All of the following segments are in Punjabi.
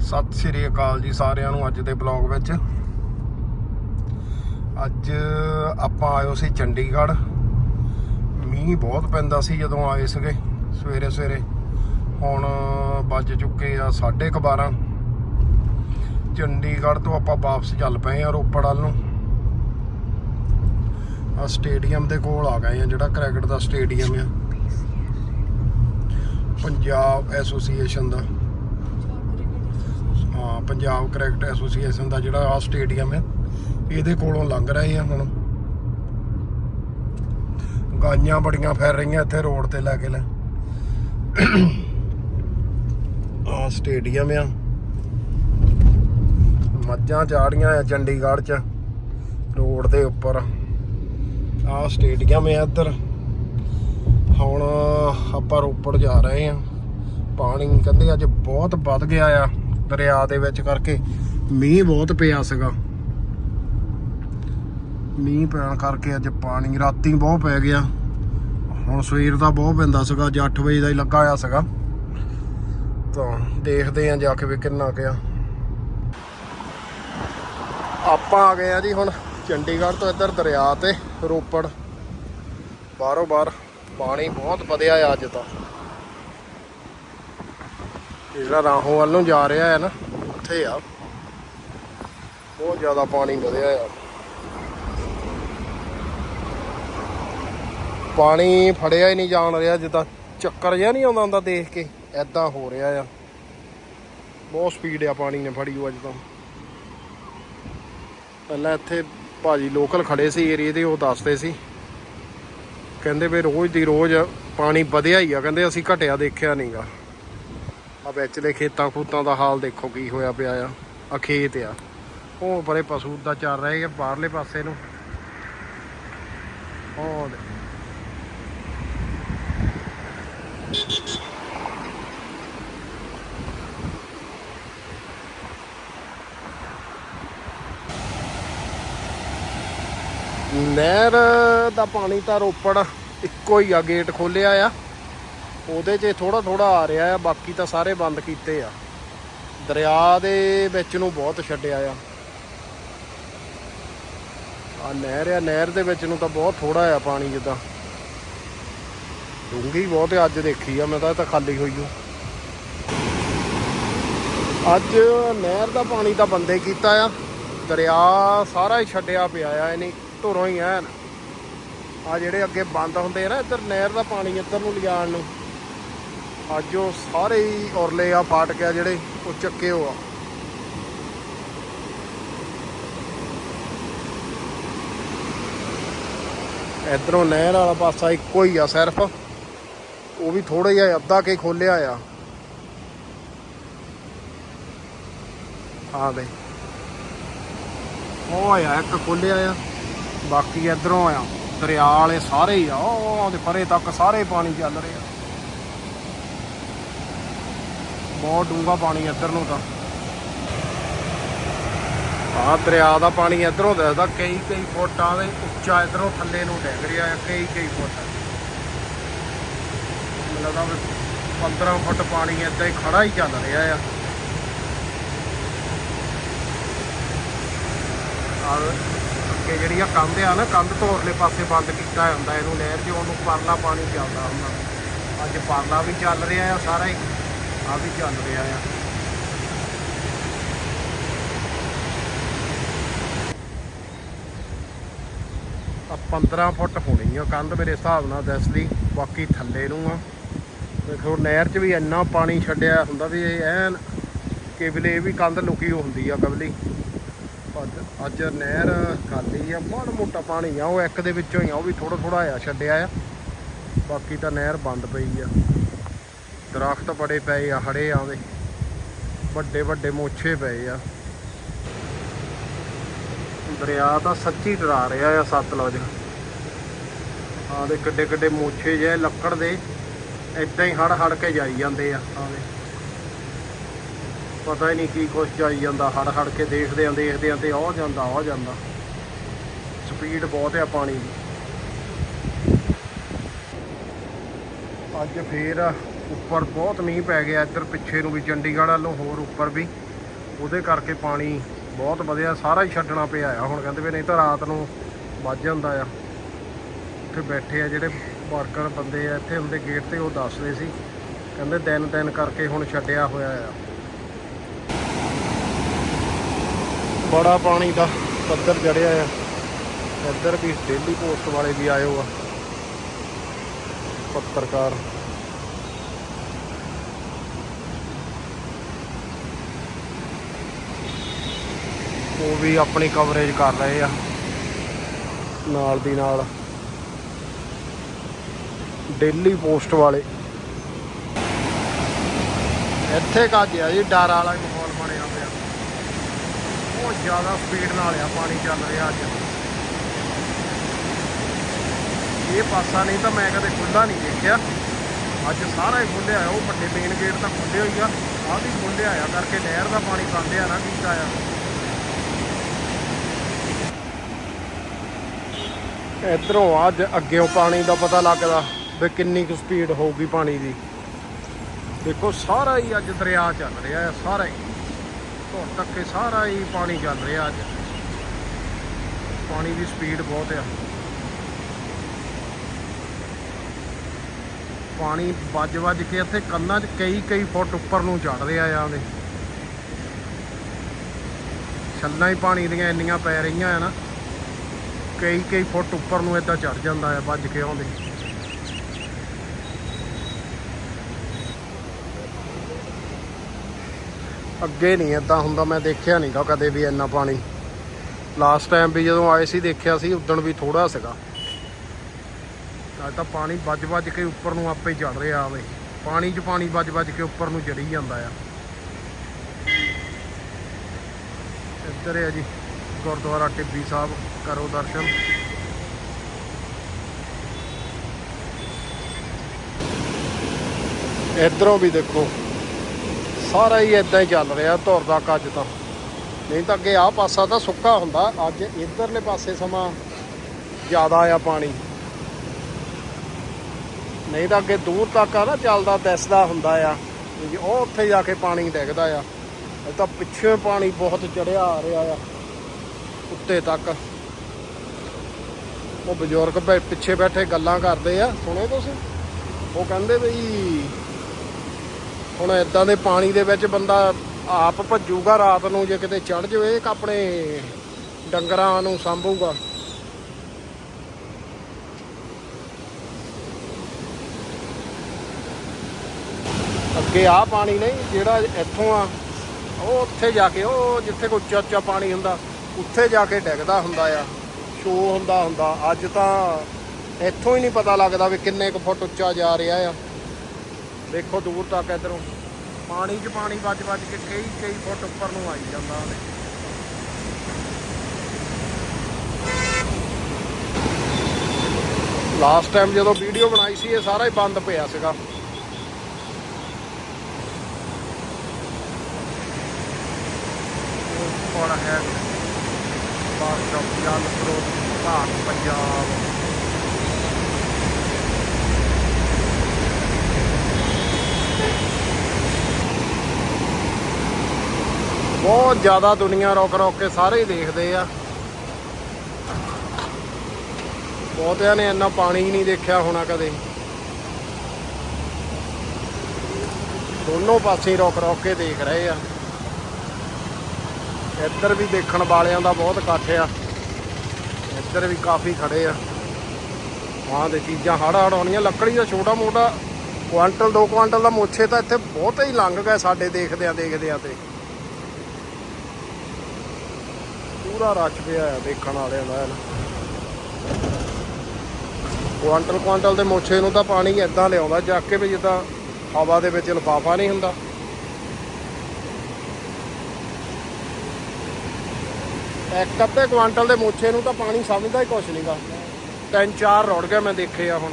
ਸਤਿ ਸ਼੍ਰੀ ਅਕਾਲ ਜੀ ਸਾਰਿਆਂ ਨੂੰ ਅੱਜ ਦੇ ਬਲੌਗ ਵਿੱਚ। ਅੱਜ ਆਪਾਂ ਆਇਓ ਸੀ ਚੰਡੀਗੜ੍ਹ। ਮੀਂਹ ਬਹੁਤ ਪੈਂਦਾ ਸੀ ਜਦੋਂ ਆਏ ਸੀਗੇ ਸਵੇਰੇ ਸਵੇਰੇ। ਹੁਣ ਵੱਜ ਚੁੱਕੇ ਆ 12:30 ਚੰਡੀਗੜ੍ਹ ਤੋਂ ਆਪਾਂ ਵਾਪਸ ਚੱਲ ਪਏ ਆ ਰੋਪੜ ਵੱਲ ਨੂੰ। ਆ ਸਟੇਡੀਅਮ ਦੇ ਕੋਲ ਆ ਗਏ ਆ ਜਿਹੜਾ ਕ੍ਰਿਕਟ ਦਾ ਸਟੇਡੀਅਮ ਆ। ਪੰਜਾਬ ਐਸੋਸੀਏਸ਼ਨ ਦਾ। ਹਾਂ, ਪੰਜਾਬ ਕ੍ਰਿਕਟ ਐਸੋਸੀਏਸ਼ਨ ਦਾ ਜਿਹੜਾ ਆ ਸਟੇਡੀਅਮ ਹੈ, ਇਹਦੇ ਕੋਲੋਂ ਲੰਘ ਰਹੇ ਆ ਹੁਣ। ਗਾਈਆਂ ਬੜੀਆਂ ਫੈਰ ਰਹੀਆਂ ਇੱਥੇ ਰੋਡ ਤੇ ਲੈ ਕੇ ਲੈ। ਆ ਸਟੇਡੀਅਮ ਆ। ਮੱਝਾਂ ਚਾੜੀਆਂ ਆ ਚੰਡੀਗੜ੍ਹ ਚ, ਰੋਡ ਦੇ ਉੱਪਰ। ਆ ਸਟੇਡੀਅਮ ਆ ਇੱਧਰ। ਹੁਣ ਆਪਾਂ ਰੋਪੜ ਜਾ ਰਹੇ ਆ। ਪਾਣੀ ਕਹਿੰਦੇ ਅੱਜ ਬਹੁਤ ਵੱਧ ਗਿਆ ਆ। ਦਰਿਆ ਦੇ ਵਿੱਚ ਕਰਕੇ ਮੀਂਹ ਬਹੁਤ ਪਿਆ ਸੀਗਾ। ਮੀਂਹ ਪੈਣ ਕਰਕੇ ਅੱਜ ਪਾਣੀ ਰਾਤੀ ਬਹੁਤ ਪੈ ਗਿਆ। ਹੁਣ ਸਵੇਰ ਦਾ ਬਹੁਤ ਪੈਂਦਾ ਸੀਗਾ, ਅੱਜ 8 ਵਜੇ ਦਾ ਹੀ ਲੱਗਾ ਹੋਇਆ ਸੀਗਾ। ਤਾਂ ਦੇਖਦੇ ਆ ਜਾ ਕੇ ਵੀ ਕਿੰਨਾ ਗਿਆ ਆਪਾਂ ਆ ਗਏ ਆ ਜੀ ਹੁਣ ਚੰਡੀਗੜ੍ਹ ਤੋਂ ਇੱਧਰ ਦਰਿਆ ਤੇ ਰੋਪੜ। ਬਾਹਰੋਂ ਬਾਹਰ ਪਾਣੀ ਬਹੁਤ ਵਧਿਆ ਆ ਅੱਜ ਤਾਂ। ਜਿਹੜਾ ਰਾਹੋਂ ਵੱਲ ਨੂੰ ਜਾ ਰਿਹਾ ਹੈ ਨਾ, ਉੱਥੇ ਆ। ਬਹੁਤ ਜ਼ਿਆਦਾ ਪਾਣੀ ਵਧਿਆ ਆ। ਪਾਣੀ ਫੜਿਆ ਹੀ ਨਹੀਂ ਜਾਣ ਰਿਹਾ, ਜਿੱਦਾਂ ਚੱਕਰ ਜਿਹਾ ਨਹੀਂ ਆਉਂਦਾ ਹੁੰਦਾ ਦੇਖ ਕੇ ਐਦਾਂ ਹੋ ਰਿਹਾ ਆ। ਬਹੁਤ ਸਪੀਡ ਆ ਪਾਣੀ ਨੇ ਫੜੀ ਉਹ ਅੱਜ ਤਾਂ। ਪਹਿਲਾਂ ਇੱਥੇ ਭਾਜੀ ਲੋਕਲ ਖੜੇ ਸੀ ਏਰੀਏ ਦੇ, ਉਹ ਦੱਸਦੇ ਸੀ। ਕਹਿੰਦੇ ਵੀ ਰੋਜ਼ ਦੀ ਰੋਜ਼ ਪਾਣੀ ਵਧਿਆ ਹੀ ਆ, ਕਹਿੰਦੇ ਅਸੀਂ ਘਟਿਆ ਦੇਖਿਆ ਨਹੀਂਗਾ ਆ ਵਿੱਚ ਖੇਤਾਂ ਖੂਤਾਂ ਦਾ ਹਾਲ ਦੇਖੋ ਕੀ ਹੋਇਆ ਪਿਆ ਆ। ਆ ਖੇਤ ਆ। ਉਹ ਪਰੇ ਪਸ਼ੂ ਦਾ ਚੱਲ ਰਹੇ ਆ ਬਾਹਰਲੇ ਪਾਸੇ ਨੂੰ। ਉਹ ਨਹਿਰ ਦਾ ਪਾਣੀ ਤਾਂ ਰੋਪੜ ਇੱਕੋ ਹੀ ਆ, ਗੇਟ ਖੋਲਿਆ ਆ। ਉਹਦੇ 'ਚ ਥੋੜਾ ਥੋੜਾ ਆ ਰਿਹਾ ਆ, ਬਾਕੀ ਤਾਂ ਸਾਰੇ ਬੰਦ ਕੀਤੇ ਆ। ਦਰਿਆ ਦੇ ਵਿੱਚ ਨੂੰ ਬਹੁਤ ਛੱਡਿਆ ਆ। ਆ ਨਹਿਰ ਆ, ਨਹਿਰ ਦੇ ਵਿੱਚ ਨੂੰ ਤਾਂ ਬਹੁਤ ਥੋੜਾ ਆ ਪਾਣੀ ਜਿੱਦਾਂ। ਡੂੰਘੀ ਬਹੁਤ ਅੱਜ ਦੇਖੀ ਆ, ਮੈਂ ਤਾਂ ਇਹ ਤਾਂ ਖਾਲੀ ਹੋਈ ਓ ਅੱਜ ਨਹਿਰ ਦਾ ਪਾਣੀ ਤਾਂ ਬੰਦੇ ਕੀਤਾ ਆ। ਦਰਿਆ ਸਾਰਾ ਹੀ ਛੱਡਿਆ ਪਿਆ ਆ, ਇਹਨੇ ਧੁਰੋਂ ਹੀ ਐਨ। ਆ ਜਿਹੜੇ ਅੱਗੇ ਬੰਦ ਹੁੰਦੇ ਆ ਨਾ, ਇੱਧਰ ਨਹਿਰ ਦਾ ਪਾਣੀ ਇੱਧਰ ਨੂੰ ਲਿਜਾਣ ਨੂੰ। ਅੱਜ ਉਹ ਸਾਰੇ ਹੀ ਔਰਲੇ ਆ ਫਾਟ ਆ ਜਿਹੜੇ, ਉਹ ਚੱਕੇ ਹੋ ਆ। ਇਧਰੋਂ ਨਹਿਰ ਵਾਲਾ ਪਾਸਾ ਇੱਕੋ ਹੀ ਆ ਸਿਰਫ। ਉਹ ਵੀ ਥੋੜਾ ਜਿਹਾ ਅੱਧਾ ਕੇ ਖੋਲਿਆ ਆ। ਆ ਦੇ ਉਹ ਆ ਇੱਕ ਖੋਲਿਆ ਆ। ਬਾਕੀ ਇਧਰੋਂ ਆ ਦਰਿਆ ਵਾਲੇ ਸਾਰੇ ਹੀ ਆ। ਉਹ ਉਹਦੇ ਪਰੇ ਤੱਕ ਸਾਰੇ ਪਾਣੀ ਚੱਲ ਰਿਹਾ। ਬਹੁਤ ਡੂੰਘਾ ਪਾਣੀ ਇੱਧਰ ਨੂੰ ਤਾਂ। ਆਹ ਦਰਿਆ ਦਾ ਪਾਣੀ ਇੱਧਰੋਂ ਦੱਸਦਾ, ਕਈ ਕਈ ਫੁੱਟਾਂ ਦੇ ਉੱਚਾ ਇੱਧਰੋਂ ਥੱਲੇ ਨੂੰ ਡਿੱਗ ਰਿਹਾ ਹੈ, ਕਈ ਕਈ ਫੁੱਟ। ਮੈਨੂੰ ਲੱਗਦਾ 15 ਫੁੱਟ ਪਾਣੀ ਇੱਦਾਂ ਹੀ ਖੜਾ ਹੀ ਚੱਲ ਰਿਹਾ ਆ। ਆਹ ਅੱਗੇ ਜਿਹੜੀ ਆ ਕੰਧ ਆ ਨਾ, ਕੰਧ ਤੋਂ ਉਰਲੇ ਪਾਸੇ ਬੰਦ ਕੀਤਾ ਹੁੰਦਾ, ਇਹਨੂੰ ਨਹਿਰ 'ਚ ਉਹਨੂੰ ਪਰਲਾ ਪਾਣੀ ਚੱਲਦਾ ਹੁੰਦਾ। ਅੱਜ ਪਰਲਾ ਵੀ ਚੱਲ ਰਿਹਾ ਆ, ਸਾਰਾ ਹੀ। ਆ ਵੀ ਚੱਲ ਰਿਹਾ ਆ। ਆ 15 ਫੁੱਟ ਹੋਣੀ ਆ ਕੰਧ ਮੇਰੇ ਹਿਸਾਬ ਨਾਲ ਦੱਸਦੀ ਬਾਕੀ ਥੱਲੇ ਨੂੰ ਆ। ਦੇਖੋ ਨਹਿਰ 'ਚ ਵੀ ਇੰਨਾ ਪਾਣੀ ਛੱਡਿਆ ਹੁੰਦਾ ਵੀ ਇਹ ਐਨ ਕੇਵਲੇ ਵੀ ਕੰਧ ਲੁਕੀ ਹੁੰਦੀ ਆ ਕਬਲੀ ਅੱਜ ਅੱਜ ਨਹਿਰ ਖਾਲੀ ਆ, ਮਾੜਾ ਮੋਟਾ ਪਾਣੀ ਆ, ਉਹ ਇੱਕ ਦੇ ਵਿੱਚੋਂ ਹੀ ਆ, ਉਹ ਵੀ ਥੋੜਾ ਥੋੜਾ ਆ ਛੱਡਿਆ ਆ। ਬਾਕੀ ਤਾਂ ਨਹਿਰ ਬੰਦ ਪਈ ਆ। ਦਰਖਤ ਬੜੇ ਪਏ ਆ, ਹੜੇ ਆਉਂਦੇ ਵੱਡੇ ਵੱਡੇ ਮੋਛੇ ਪਏ ਆ। ਦਰਿਆ ਤਾਂ ਸੱਚੀ ਡਰਾ ਰਿਹਾ ਆ, ਸਤਲੁਜ। ਆਹ ਦੇ ਕਿੱਡੇ ਕਿੱਡੇ ਮੋਛੇ ਜੇ ਲੱਕੜ ਦੇ। ਇਦਾਂ ਹੀ ਹੜ ਹੜ ਕੇ ਜਾਈ ਜਾਂਦੇ ਆ, ਆਹ ਪਤਾ ਹੀ ਨਹੀਂ ਕੀ ਕੁਛ ਜਾਈ ਜਾਂਦਾ ਹੜ ਹੜ ਕੇ ਦੇਖਦੇ ਆਂ ਦੇਖਦੇ ਆਂ ਤੇ ਉਹ ਜਾਂਦਾ ਉਹ ਜਾਂਦਾ। ਸਪੀਡ ਬਹੁਤ ਆ ਪਾਣੀ ਦੀ। ਅੱਜ ਫੇਰ ਉੱਪਰ ਬਹੁਤ ਮੀਂਹ ਪੈ ਗਿਆ, ਇੱਧਰ ਪਿੱਛੇ ਨੂੰ ਵੀ ਚੰਡੀਗੜ੍ਹ ਵੱਲੋਂ, ਹੋਰ ਉੱਪਰ ਵੀ। ਉਹਦੇ ਕਰਕੇ ਪਾਣੀ ਬਹੁਤ ਵਧਿਆ, ਸਾਰਾ ਹੀ ਛੱਡਣਾ ਪਿਆ ਆ ਹੁਣ, ਕਹਿੰਦੇ ਵੀ ਨਹੀਂ ਤਾਂ ਰਾਤ ਨੂੰ ਵੱਜ ਜਾਂਦਾ ਆ। ਉੱਥੇ ਬੈਠੇ ਆ ਜਿਹੜੇ ਵਰਕਰ ਬੰਦੇ ਆ, ਇੱਥੇ ਹੁੰਦੇ ਗੇਟ ਤੇ, ਉਹ ਦੱਸਦੇ ਸੀ। ਕਹਿੰਦੇ ਦਿਨ ਦਿਨ ਕਰਕੇ ਹੁਣ ਛੱਡਿਆ ਹੋਇਆ ਆ। ਬੜਾ ਪਾਣੀ ਦਾ ਪੱਧਰ ਚੜਿਆ ਆ। ਇੱਧਰ ਵੀ ਡੇਲੀ ਪੋਸਟ ਵਾਲੇ ਵੀ ਆਏ ਹੋ ਆ। ਪੱਤਰਕਾਰ ਵੀ ਆਪਣੀ ਕਵਰੇਜ ਕਰ ਰਹੇ ਆ। ਨਾਲ ਦੀ ਨਾਲ ਡੇਲੀ ਪੋਸਟ ਵਾਲੇ। ਇੱਥੇ ਕਾਜਿਆ ਜੀ, ਡਰ ਵਾਲਾ ਮਾਹੌਲ ਬਣਿਆ ਪਿਆ। ਬਹੁਤ ਜ਼ਿਆਦਾ ਸਪੀਡ ਨਾਲ ਆ ਪਾਣੀ ਚੱਲ ਰਿਹਾ ਅੱਜ। ਇਹ ਪਾਸਾ ਨਹੀਂ ਤਾਂ ਮੈਂ ਕਦੇ ਖੁੱਲਾ ਨਹੀਂ ਦੇਖਿਆ। ਅੱਜ ਸਾਰਾ ਹੀ ਖੁੱਲਿਆ ਉਹ ਵੱਡੇ ਮੇਨ ਗੇਟ ਤਾਂ ਖੁੱਲਿਆ ਹੋਈ ਆ। ਆਹ ਵੀ ਖੁੱਲਿਆ ਆ ਕਰਕੇ ਨਹਿਰ ਦਾ ਪਾਣੀ ਬੰਦ ਆ ਨਾ, ਕੀਤਾ ਆ। ਇਧਰੋਂ ਅੱਜ ਅੱਗੇੋਂ ਪਾਣੀ ਦਾ ਪਤਾ ਲੱਗਦਾ ਵੀ ਕਿੰਨੀ ਕੁ ਸਪੀਡ ਹੋਊਗੀ ਪਾਣੀ ਦੀ। ਦੇਖੋ, ਸਾਰਾ ਹੀ ਅੱਜ ਦਰਿਆ ਚੱਲ ਰਿਹਾ ਹੈ, ਸਾਰਾ ਹੀ। ਧੁਰ ਤੱਕੇ ਸਾਰਾ ਹੀ ਪਾਣੀ ਚੱਲ ਰਿਹਾ ਅੱਜ। ਪਾਣੀ ਦੀ ਸਪੀਡ ਬਹੁਤ ਆ। ਪਾਣੀ ਵੱਜ ਵੱਜ ਕੇ ਇੱਥੇ ਕੰਨਾਂ 'ਚ ਕਈ ਕਈ ਫੁੱਟ ਉੱਪਰ ਨੂੰ ਚੜ ਰਿਹਾ ਆ ਉਹਦੇ ਛੱਲਾਂ ਹੀ ਪਾਣੀ ਦੀਆਂ ਇੰਨੀਆਂ ਪੈ ਰਹੀਆਂ ਆ ਨਾ। ਕਈ ਕਈ ਫੁੱਟ ਉੱਪਰ ਨੂੰ ਇਦਾਂ ਚੜ ਜਾਂਦਾ ਆ, ਵੱਜ ਕੇ ਆਉਂਦੇ। ਅੱਗੇ ਨਹੀਂ ਇਦਾਂ ਹੁੰਦਾ, ਮੈਂ ਦੇਖਿਆ ਨਹੀਂਗਾ ਕਦੇ ਵੀ ਇੰਨਾ ਪਾਣੀ। ਲਾਸਟ ਟਾਈਮ ਵੀ ਜਦੋਂ ਆਏ ਸੀ, ਦੇਖਿਆ ਸੀ ਉਦੋਂ ਵੀ ਥੋੜਾ ਸੀਗਾ। ਅੱਜ ਤਾਂ ਪਾਣੀ ਵੱਜ ਵੱਜ ਕੇ ਉੱਪਰ ਨੂੰ ਆਪੇ ਚੜ ਰਿਹਾ ਆਵੇ ਪਾਣੀ 'ਚ ਪਾਣੀ ਵੱਜ ਵੱਜ ਕੇ ਉੱਪਰ ਨੂੰ ਚੜੀ ਜਾਂਦਾ ਆ। ਇੱਧਰ ਹੈ ਜੀ। ਗੁਰਦੁਆਰਾ ਟਿੱਬੀ ਸਾਹਿਬ, ਕਰੋ ਦਰਸ਼ਨ। ਇੱਧਰੋਂ ਵੀ ਦੇਖੋ, ਸਾਰਾ ਹੀ ਇਦਾਂ ਹੀ ਚੱਲ ਰਿਹਾ, ਧੁਰ ਦਾ ਕੱਜ ਤਾਂ। ਨਹੀਂ ਤਾਂ ਅੱਗੇ ਆਹ ਪਾਸਾ ਤਾਂ ਸੁੱਕਾ ਹੁੰਦਾ, ਅੱਜ ਇਧਰਲੇ ਪਾਸੇ ਸਮਾਂ ਜ਼ਿਆਦਾ ਆ ਪਾਣੀ। ਨਹੀਂ ਤਾਂ ਅੱਗੇ ਦੂਰ ਤੱਕ ਆ ਨਾ ਚੱਲਦਾ, ਦਿਸਦਾ ਹੁੰਦਾ ਆ ਉਹ ਉੱਥੇ ਜਾ ਕੇ ਪਾਣੀ ਡਿੱਗਦਾ ਆ। ਇਹ ਤਾਂ ਪਿੱਛੇ ਪਾਣੀ ਬਹੁਤ ਚੜਿਆ ਆ ਰਿਹਾ ਆ। ਉੱਤੇ ਤੱਕ। ਉਹ ਬਜ਼ੁਰਗ ਪਿੱਛੇ ਬੈਠੇ ਗੱਲਾਂ ਕਰਦੇ ਆ। ਸੁਣੇ ਤੁਸੀਂ। ਉਹ ਕਹਿੰਦੇ ਬਈ ਹੁਣ ਇਦਾਂ ਦੇ ਪਾਣੀ ਦੇ ਵਿੱਚ ਬੰਦਾ ਆਪ ਭੱਜੂਗਾ, ਰਾਤ ਨੂੰ ਜੇ ਕਿਤੇ ਚੜ ਜਾਵੇ ਇੱਕ ਆਪਣੇ ਡੰਗਰਾਂ ਨੂੰ ਸੰਭੂਗਾ। ਅੱਗੇ ਆ ਪਾਣੀ ਨਹੀਂ, ਜਿਹੜਾ ਇੱਥੋਂ ਆ, ਉਹ ਉੱਥੇ ਜਾ ਕੇ, ਉਹ ਜਿੱਥੇ ਕੋਈ ਉੱਚਾ ਉੱਚਾ ਪਾਣੀ ਹੁੰਦਾ। ਉੱਥੇ ਜਾ ਕੇ ਡਿੱਗਦਾ ਹੁੰਦਾ ਆ ਸ਼ੋ ਹੁੰਦਾ ਹੁੰਦਾ। ਅੱਜ ਤਾਂ ਇੱਥੋਂ ਹੀ ਨਹੀਂ ਪਤਾ ਲੱਗਦਾ ਵੀ ਕਿੰਨੇ ਕੁ ਫੁੱਟ ਉੱਚਾ ਜਾ ਰਿਹਾ ਆ। ਦੇਖੋ ਦੂਰ ਤੱਕ ਇਧਰੋਂ। ਪਾਣੀ 'ਚ ਪਾਣੀ ਵੱਜ ਵੱਜ ਕੇ ਕਈ ਕਈ ਫੁੱਟ ਉੱਪਰ ਨੂੰ ਆਈ ਜਾਂਦਾ ਉਹਨੇ ਲਾਸਟ ਟਾਈਮ ਜਦੋਂ ਵੀਡੀਓ ਬਣਾਈ ਸੀ, ਇਹ ਸਾਰਾ ਹੀ ਬੰਦ ਪਿਆ ਸੀਗਾ। ਕੋਲ ਹੈ। ਬਾਸ ਚੌਕ ਜਲ ਸਰੋਤ ਭਾਗ ਪੰਜਾਬ। ਬਹੁਤ ਜ਼ਿਆਦਾ ਦੁਨੀਆ ਰੁਕ ਰੁਕ ਕੇ ਸਾਰੇ ਹੀ ਦੇਖਦੇ ਆ। ਬਹੁਤਿਆਂ ਨੇ ਇੰਨਾ ਪਾਣੀ ਹੀ ਨਹੀਂ ਦੇਖਿਆ ਹੋਣਾ ਕਦੇ। ਦੋਨੋਂ ਪਾਸੇ ਰੁਕ ਰੁਕ ਕੇ ਦੇਖ ਰਹੇ ਆ। ਇੱਧਰ ਵੀ ਦੇਖਣ ਵਾਲਿਆਂ ਦਾ ਬਹੁਤ ਇਕੱਠ ਆ। ਇੱਧਰ ਵੀ ਕਾਫੀ ਖੜੇ ਆ। ਆਹ ਦੇ ਚੀਜ਼ਾਂ ਹੜ ਹੜ ਆਉਣੀਆਂ, ਲੱਕੜੀ ਦਾ ਛੋਟਾ ਮੋਟਾ ਕੁਆਂਟਲ 2 ਕੁਆਂਟਲ ਦਾ ਮੋਛੇ ਤਾਂ ਇੱਥੇ ਬਹੁਤ ਹੀ ਲੰਘ ਗਏ ਸਾਡੇ ਦੇਖਦਿਆਂ ਦੇਖਦਿਆਂ ਤੇ। ਪੂਰਾ ਰਸ਼ ਪਿਆ ਆ ਦੇਖਣ ਵਾਲਿਆਂ ਦਾ ਕੁਆਂਟਲ ਕੁਆਂਟਲ ਦੇ ਮੋਛੇ ਨੂੰ ਤਾਂ ਪਾਣੀ ਇਦਾਂ ਲਿਆਉਂਦਾ, ਜਾ ਕੇ ਵੀ ਜਿੱਦਾਂ ਹਵਾ ਦੇ ਵਿੱਚ ਲਿਫਾਫਾ ਨਹੀਂ ਹੁੰਦਾ। ਇੱਕ ਅੱਧੇ ਕੁਆਂਟਲ ਦੇ ਮੋਛੇ ਨੂੰ ਤਾਂ ਪਾਣੀ ਸਮਝਦਾ ਹੀ ਕੁਛ ਨਹੀਂਗਾ ਤਿੰਨ ਚਾਰ ਰੁੜ ਗਏ ਮੈਂ ਦੇਖੇ ਆ ਹੁਣ।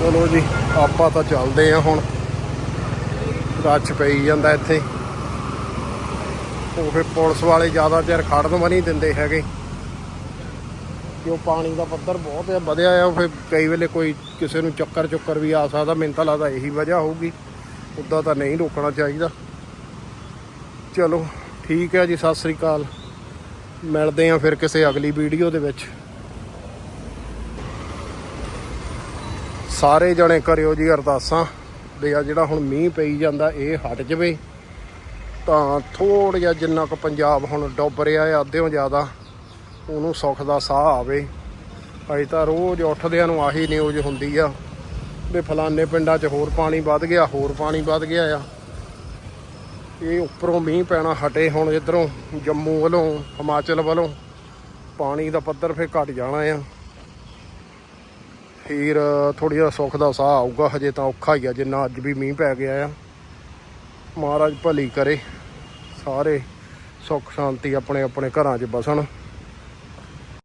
ਚਲੋ ਜੀ, ਆਪਾਂ ਤਾਂ ਚੱਲਦੇ ਆ ਹੁਣ। ਰੱਛ ਪਈ ਜਾਂਦਾ ਇੱਥੇ। ਉਹ ਫਿਰ ਪੁਲਿਸ ਵਾਲੇ ਜ਼ਿਆਦਾ ਚਿਰ ਖੜਨ ਵੀ ਨਹੀਂ ਦਿੰਦੇ ਹੈਗੇ। ਜੋ ਪਾਣੀ ਦਾ ਪੱਧਰ ਬਹੁਤ ਹੈ ਵਧਿਆ ਆ ਫਿਰ ਕਈ ਵੇਲੇ ਕੋਈ ਕਿਸੇ ਨੂੰ ਚੱਕਰ ਚੁੱਕਰ ਵੀ ਆ ਸਕਦਾ, ਮੈਨੂੰ ਤਾਂ ਲੱਗਦਾ ਇਹੀ ਵਜ੍ਹਾ ਹੋਊਗੀ। ਉੱਦਾਂ ਤਾਂ ਨਹੀਂ ਰੋਕਣਾ ਚਾਹੀਦਾ। ਚਲੋ, ਠੀਕ ਹੈ ਜੀ, ਸਤਿ ਸ੍ਰੀ ਅਕਾਲ। ਮਿਲਦੇ ਆ ਫਿਰ ਕਿਸੇ ਅਗਲੀ ਵੀਡੀਓ ਦੇ ਵਿੱਚ। ਸਾਰੇ ਜਣੇ ਕਰਿਓ ਜੀ ਅਰਦਾਸਾਂ ਵੀ ਆ ਜਿਹੜਾ ਹੁਣ ਮੀਂਹ ਪਈ ਜਾਂਦਾ ਇਹ ਹਟ ਜਵੇ। ਤਾਂ ਥੋੜ੍ਹਾ ਜਿਹਾ ਜਿੰਨਾ ਕੁ ਪੰਜਾਬ ਹੁਣ ਡੁੱਬ ਰਿਹਾ ਹੈ, ਅੱਧਿਓਂ ਜ਼ਿਆਦਾ ਉਹਨੂੰ ਸੁੱਖ ਦਾ ਸਾਹ ਆਵੇ। ਅਜੇ ਤਾਂ ਰੋਜ਼ ਉੱਠਦਿਆਂ ਨੂੰ ਆਹੀ ਨਿਊਜ਼ ਹੁੰਦੀ ਆ। ਵੀ ਫਲਾਣੇ ਪਿੰਡਾਂ 'ਚ ਹੋਰ ਪਾਣੀ ਵੱਧ ਗਿਆ, ਹੋਰ ਪਾਣੀ ਵੱਧ ਗਿਆ ਆ। ਇਹ ਉੱਪਰੋਂ ਮੀਂਹ ਪੈਣਾ, ਹਟੇ ਹੁਣ ਇਧਰੋਂ ਜੰਮੂ ਵੱਲੋਂ, ਹਿਮਾਚਲ ਵੱਲੋਂ ਪਾਣੀ ਦਾ ਪੱਧਰ ਫੇਰ ਘਟ ਜਾਣਾ ਆ। ਫਿਰ ਥੋੜੀ ਜਿਹਾ ਸੁੱਖ ਦਾ ਸਾਹ ਆਊਗਾ, ਹਜੇ ਤਾਂ ਔਖਾ ਹੀ ਆ, ਜਿੰਨਾ ਅੱਜ ਵੀ ਮੀਂਹ ਪੈ ਗਿਆ ਆ। ਮਹਾਰਾਜ ਭਲੀ ਕਰੇ, ਸਾਰੇ ਸੁੱਖ ਸ਼ਾਂਤੀ ਆਪਣੇ ਆਪਣੇ ਘਰਾਂ 'ਚ ਬਸਣ।